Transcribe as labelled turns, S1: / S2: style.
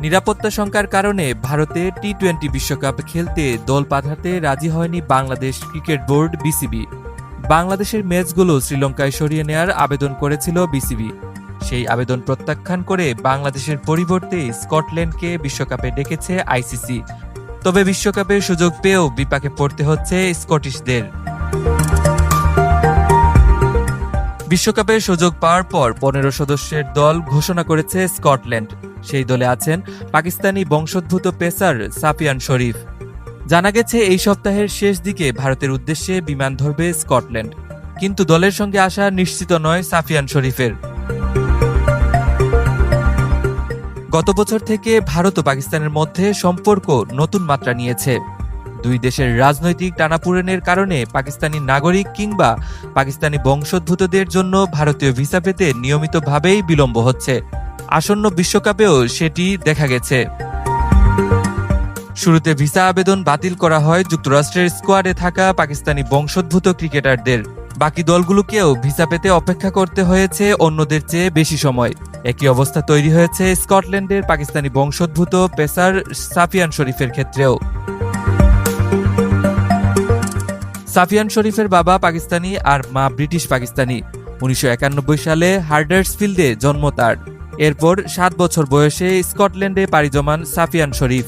S1: নিরাপত্তা শঙ্কার কারণে ভারতে টি টোয়েন্টি বিশ্বকাপ খেলতে দল পাঠাতে রাজি হয়নি বাংলাদেশ ক্রিকেট বোর্ড বিসিবি। বাংলাদেশের ম্যাচগুলো শ্রীলঙ্কায় সরিয়ে নেয়ার আবেদন করেছিল বিসিবি। সেই আবেদন প্রত্যাখ্যান করে বাংলাদেশের পরিবর্তে স্কটল্যান্ডকে বিশ্বকাপে ডেকেছে আইসিসি। তবে বিশ্বকাপের সুযোগ পেয়েও বিপাকে পড়তে হচ্ছে স্কটিশদের। বিশ্বকাপের সুযোগ পাওয়ার পর পনেরো সদস্যের দল ঘোষণা করেছে স্কটল্যান্ড। সেই দলে আছেন পাকিস্তানি বংশোদ্ভূত পেসার সাফিয়ান শরীফ। জানা গেছে, এই সপ্তাহের শেষ দিকে ভারতের উদ্দেশ্যে বিমান ধরবে স্কটল্যান্ড। কিন্তু দলের সঙ্গে আসা নিশ্চিত নয় সাফিয়ান শরীফের। গত বছর থেকে ভারত ও পাকিস্তানের মধ্যে সম্পর্ক নতুন মাত্রা নিয়েছে। দুই দেশের রাজনৈতিক টানাপোড়েনের কারণে পাকিস্তানি নাগরিক কিংবা পাকিস্তানি বংশোদ্ভূতদের জন্য ভারতীয় ভিসা পেতে নিয়মিতভাবেই বিলম্ব হচ্ছে। আসন্ন বিশ্বকাপেও সেটি দেখা গেছে। শুরুতে ভিসা আবেদন বাতিল করা হয় যুক্তরাষ্ট্রের স্কোয়াডে থাকা পাকিস্তানি বংশোদ্ভূত ক্রিকেটারদের। বাকি দলগুলোকেও ভিসা পেতে অপেক্ষা করতে হয়েছে অন্যদের চেয়ে বেশি সময়। একই অবস্থা তৈরি হয়েছে স্কটল্যান্ডের পাকিস্তানি বংশোদ্ভূত পেসার সাফিয়ান শরীফের ক্ষেত্রেও। সাফিয়ান শরীফের বাবা পাকিস্তানি আর মা ব্রিটিশ পাকিস্তানি। উনিশশো একানব্বই সালে হার্ডার্সফিল্ডে জন্ম তার। এরপর সাত বছর বয়সে স্কটল্যান্ডে পাড়ি জমান সাফিয়ান শরীফ।